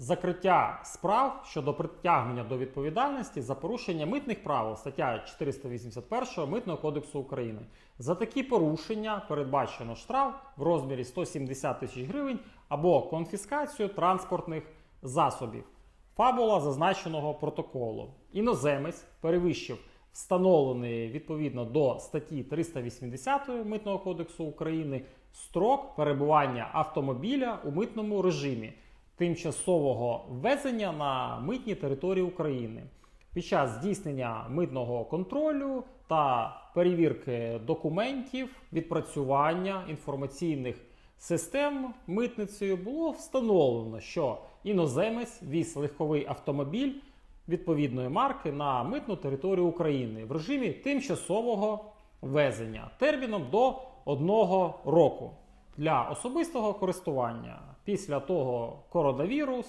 закриття справ щодо притягнення до відповідальності за порушення митних правил, стаття 481 Митного кодексу України. За такі порушення передбачено штраф в розмірі 170 тисяч гривень або конфіскацію транспортних засобів. Фабула зазначеного протоколу. Іноземець перевищив встановлений відповідно до статті 380 Митного кодексу України строк перебування автомобіля у митному режимі тимчасового ввезення на митній території України. Під час здійснення митного контролю та перевірки документів, відпрацювання інформаційних систем митницею було встановлено, що іноземець віз легковий автомобіль відповідної марки на митну територію України в режимі тимчасового ввезення терміном до одного року для особистого користування. Після того коронавірус